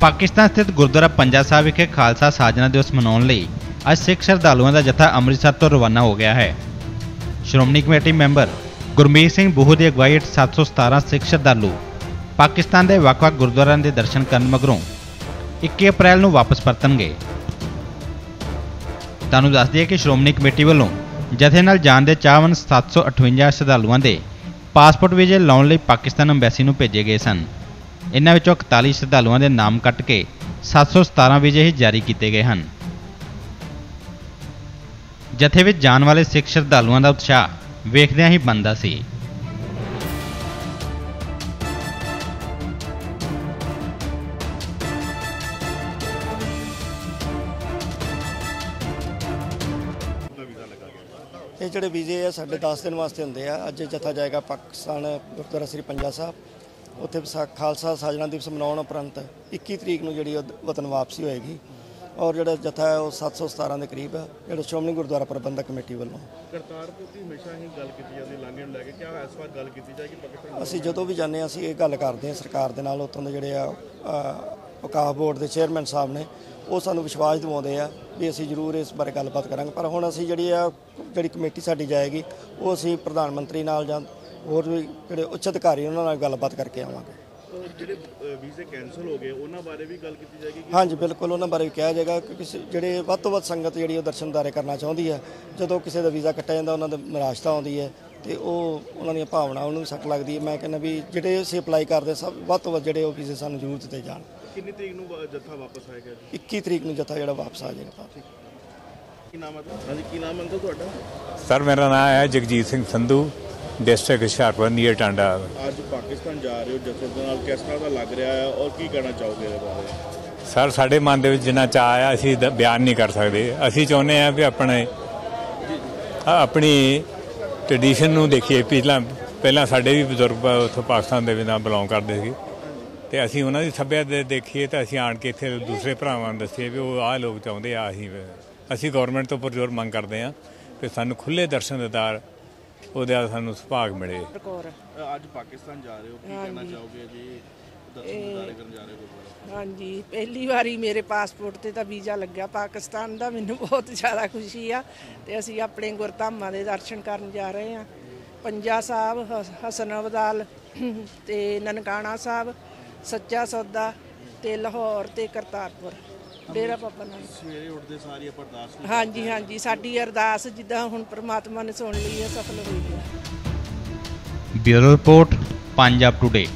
ਪਾਕਿਸਤਾਨ ਸਥਿਤ ਗੁਰਦੁਆਰਾ ਪੰਜਾ ਸਾਹਿਬ ਵਿਖੇ ਖਾਲਸਾ ਸਾਜਨਾ ਦਿਵਸ ਮਨਾਉਣ ਲਈ ਅੱਜ ਸਿੱਖ ਸ਼ਰਧਾਲੂਆਂ ਦਾ ਜਥਾ ਅੰਮ੍ਰਿਤਸਰ ਤੋਂ ਰਵਾਨਾ ਹੋ ਗਿਆ ਹੈ। ਸ਼੍ਰੋਮਣੀ ਕਮੇਟੀ ਮੈਂਬਰ ਗੁਰਮੀਤ ਸਿੰਘ ਬੂਹੂ ਦੀ ਅਗਵਾਈ ਹੇਠ 717 ਸਿੱਖ ਸ਼ਰਧਾਲੂ ਪਾਕਿਸਤਾਨ ਦੇ ਵੱਖ-ਵੱਖ ਗੁਰਦੁਆਰਿਆਂ ਦੇ ਦਰਸ਼ਨ ਕਰਨ ਮਗਰੋਂ 21 ਅਪ੍ਰੈਲ ਨੂੰ ਵਾਪਸ ਪਰਤਣਗੇ। ਤੁਹਾਨੂੰ ਦੱਸ ਦਈਏ ਕਿ ਸ਼੍ਰੋਮਣੀ ਕਮੇਟੀ ਵੱਲੋਂ ਜਥੇ ਨਾਲ ਜਾਣ ਦੇ ਚਾਹਵਨ 758 ਸ਼ਰਧਾਲੂਆਂ ਦੇ ਪਾਸਪੋਰਟ ਵੀਜ਼ੇ ਲਾਉਣ ਲਈ ਪਾਕਿਸਤਾਨ ਅੰਬੈਸੀ ਨੂੰ ਭੇਜੇ ਗਏ ਸਨ। ਇਨ੍ਹਾਂ ਵਿੱਚੋਂ 41 ਸ਼ਰਧਾਲੂਆਂ ਦੇ ਨਾਮ ਕੱਟ ਕੇ 717 ਵੀਜ਼ੇ ਹੀ ਜਾਰੀ ਕੀਤੇ ਗਏ ਹਨ। ਜਥੇ ਵਿੱਚ ਜਾਣ ਵਾਲੇ ਸਿੱਖ ਸ਼ਰਧਾਲੂਆਂ ਦਾ ਉਤਸ਼ਾਹ ਵੇਖਦਿਆਂ ਹੀ ਬੰਦਾ ਸੀ। ਇਹ ਜਿਹੜੇ ਵੀਜ਼ੇ ਆ, ਸਾਡੇ 10 ਦਿਨ ਵਾਸਤੇ ਹੁੰਦੇ ਆ। ਅੱਜ ਜਥਾ ਜਾਏਗਾ ਪਾਕਿਸਤਾਨ ਗੁਰਦੁਆਰਾ ਸ੍ਰੀ ਪੰਜਾ ਸਾਹਿਬ। ਉੱਥੇ ਵਿਸਾ- ਖਾਲਸਾ ਸਾਜਣਾ ਦਿਵਸ ਮਨਾਉਣ ਉਪਰੰਤ 21 ਤਰੀਕ ਨੂੰ ਜਿਹੜੀ ਵਤਨ ਵਾਪਸੀ ਹੋਏਗੀ। ਔਰ ਜਿਹੜਾ ਜਥਾ ਹੈ ਉਹ 717 ਦੇ ਕਰੀਬ ਹੈ ਜਿਹੜਾ ਸ਼੍ਰੋਮਣੀ ਗੁਰਦੁਆਰਾ ਪ੍ਰਬੰਧਕ ਕਮੇਟੀ ਵੱਲੋਂ। ਕਰਤਾਰਪੁਰ ਦੀ ਹਮੇਸ਼ਾ ਹੀ ਗੱਲ ਕੀਤੀ ਜਾਂਦੀ ਲਾਂਘੇ ਨੂੰ ਲੈ ਕੇ। ਕਿਆ ਇਸ ਵਾਰ ਗੱਲ ਕੀਤੀ ਜਾਏਗੀ ਪਾਕਿਸਤਾਨ ਅਸੀਂ ਜਦੋਂ ਵੀ ਜਾਂਦੇ ਹਾਂ ਅਸੀਂ ਇਹ ਗੱਲ ਕਰਦੇ ਹਾਂ ਸਰਕਾਰ ਦੇ ਨਾਲ ਉੱਥੋਂ ਦੇ ਜਿਹੜੇ ਆ ਪਕਾਹ ਬੋਰਡ ਦੇ ਚੇਅਰਮੈਨ ਸਾਹਿਬ ਨੇ ਉਹ ਸਾਨੂੰ ਵਿਸ਼ਵਾਸ ਦਿਵਾਉਂਦੇ ਆ ਵੀ ਅਸੀਂ ਜ਼ਰੂਰ ਇਸ ਬਾਰੇ ਗੱਲਬਾਤ ਕਰਾਂਗੇ। ਪਰ ਹੁਣ ਅਸੀਂ ਜਿਹੜੀ ਆ ਜਿਹੜੀ ਕਮੇਟੀ ਸਾਡੀ ਜਾਏਗੀ ਉਹ ਅਸੀਂ ਪ੍ਰਧਾਨ ਮੰਤਰੀ ਨਾਲ ਜਾਂ ਹੋਰ ਵੀ ਜਿਹੜੇ ਉੱਚ ਅਧਿਕਾਰੀ ਉਹਨਾਂ ਨਾਲ ਗੱਲਬਾਤ ਕਰਕੇ ਆਵਾਂਗੇ। ਉਹ ਜਿਹੜੇ ਵੀਜ਼ੇ ਕੈਨਸਲ ਹੋ ਗਏ ਉਹਨਾਂ ਬਾਰੇ ਵੀ ਗੱਲ ਕੀਤੀ ਜਾਏਗੀ ਹਾਂਜੀ ਬਿਲਕੁਲ ਉਹਨਾਂ ਬਾਰੇ ਵੀ ਕਿਹਾ ਜਾਏਗਾ ਕਿ ਕਿਸੇ ਜਿਹੜੇ ਵੱਧ ਤੋਂ ਵੱਧ ਸੰਗਤ ਜਿਹੜੀ ਉਹ ਦਰਸ਼ਨਦਾਰੇ ਕਰਨਾ ਚਾਹੁੰਦੀ ਹੈ ਜਦੋਂ ਕਿਸੇ ਦਾ ਵੀਜ਼ਾ ਕੱਟਿਆ ਜਾਂਦਾ ਉਹਨਾਂ ਦੀ ਨਿਰਾਸ਼ਤਾ ਆਉਂਦੀ ਹੈ ਤੇ ਉਹ ਉਹਨਾਂ ਦੀਆਂ ਭਾਵਨਾਵਾਂ ਨੂੰ ਵੀ ਸੱਟ ਲੱਗਦੀ ਹੈ। ਮੈਂ ਕਹਿੰਦਾ ਵੀ ਜਿਹੜੇ ਅਸੀਂ ਅਪਲਾਈ ਕਰਦੇ ਸਭ ਵੱਧ ਤੋਂ ਵੱਧ ਜਿਹੜੇ ਉਹ ਵੀਜ਼ੇ ਸਾਨੂੰ ਜ਼ਰੂਰ ਦਿੱਤੇ ਜਾਣ। ਕਿੰਨੀ ਤਰੀਕ ਨੂੰ ਜੱਥਾ ਵਾਪਸ ਆਏਗਾ ਜੀ? 21 ਤਰੀਕ ਨੂੰ ਜਥਾ ਜਿਹੜਾ ਵਾਪਸ ਆ ਜਾਏਗਾ। ਕੀ ਨਾਮ ਹੈ ਤੁਹਾਡਾ? ਹਾਂਜੀ ਕੀ ਨਾਮ ਹੈ ਅੰਕਲ ਤੁਹਾਡਾ? ਸਰ ਮੇਰਾ ਨਾਮ ਹੈ Jagjit Singh Sandhu. District Hoshiarpur near Tanda. ਅੱਜ ਪਾਕਿਸਤਾਨ ਜਾ ਰਹੇ ਹੋ ਜੱਥੇ ਦੇ ਨਾਲ ਕਿਸ ਤਰ੍ਹਾਂ ਦਾ ਲੱਗ ਰਿਹਾ ਹੈ ਔਰ ਕੀ ਕਹਿਣਾ ਚਾਹੋਗੇ ਇਹਦੇ ਬਾਰੇ? ਸਰ ਸਾਡੇ ਮਨ ਦੇ ਵਿੱਚ ਜਿੰਨਾ ਚਾਅ ਆਇਆ ਅਸੀਂ ਬਿਆਨ ਨਹੀਂ ਕਰ ਸਕਦੇ। ਅਸੀਂ ਚਾਹੁੰਦੇ ਹਾਂ ਵੀ ਆਪਣੇ ਆ- ਆਪਣੀ ਟ੍ਰੈਡੀਸ਼ਨ ਨੂੰ ਦੇਖੀਏ। ਪਹਿਲਾਂ ਪਹਿਲਾਂ ਸਾਡੇ ਵੀ ਬਜ਼ੁਰਗ ਉੱਥੋਂ ਪਾਕਿਸਤਾਨ ਦੇ ਵੀ ਨਾਲ ਬਿਲੋਂਗ ਕਰਦੇ ਸੀ ਤੇ ਅਸੀਂ ਉਹਨਾਂ ਦੀ ਸੱਭਿਅਤਾ ਦੇ- ਦੇਖੀਏ ਤਾਂ ਅਸੀਂ ਆਣ ਕੇ ਇੱਥੇ ਦੂਸਰੇ ਭਰਾਵਾਂ ਨੂੰ ਦੱਸੀਏ ਵੀ ਉਹ ਆਹ ਲੋਕ ਚਾਹੁੰਦੇ ਆ ਅਸੀਂ ਅਸੀਂ ਗਵਰਨਮੈਂਟ ਤੋਂ ਪੁਰਜ਼ੋਰ ਮੰਗ ਕਰਦੇ ਹਾਂ ਕਿ ਸਾਨੂੰ ਖੁੱਲੇ ਦਰਸ਼ਨ ਦਿਦਾਰ ਉਹਦੇ ਨਾਲ ਸਾਨੂੰ ਸੁਭਾਗ ਮਿਲੇ। ਕੌਰ। ਅੱਜ ਪਾਕਿਸਤਾਨ ਜਾ ਰਹੇ ਹੋ ਕੀ ਕਹਿਣਾ ਚਾਹੋਗੇ ਜੀ? ਦਰਸ਼ਨ ਦਿਦਾਰੇ ਕਰਨ ਜਾ ਰਹੇ ਹੋ ਗੁਰਦੁਆਰਾ? ਹਾਂਜੀ ਪਹਿਲੀ ਵਾਰੀ ਮੇਰੇ ਪਾਸਪੋਰਟ ਤੇ ਤਾਂ ਵੀਜ਼ਾ ਲੱਗਿਆ। ਪਾਕਿਸਤਾਨ ਦਾ ਮੈਨੂੰ ਬਹੁਤ ਜ਼ਿਆਦਾ ਖੁਸ਼ੀ ਆ ਤੇ ਅਸੀਂ ਆਪਣੇ ਗੁਰਧਾਮਾਂ ਦੇ ਦਰਸ਼ਨ ਕਰਨ ਜਾ ਰਹੇ ਹਾਂ। ਪੰਜਾ ਸਾਹਿਬ ਹਸ- ਹਸਨ ਅਬਦਾਲ ਤੇ ਨਨਕਾਣਾ ਸਾਹਿਬ ਸੱਚਾ ਸੌਦਾ ਤੇ ਲਾਹੌਰ ਤੇ ਕਰਤਾਰਪੁਰ। ਡੇਰਾ ਬਾਬਾ ਨਾਨਕ ਸਵੇਰੇ ਉੱਠਦੇ ਸਾਰੀ ਆਪਾਂ ਅਰਦਾਸ ਹਾਂਜੀ ਹਾਂਜੀ ਸਾਡੀ ਅਰਦਾਸ ਜਿੱਦਾਂ ਹੁਣ ਪ੍ਰਮਾਤਮਾ ਨੇ ਸੁਣ ਲਈ ਹੈ ਸਫਲ ਹੋਈ ਹੈ। Bureau report Punjab today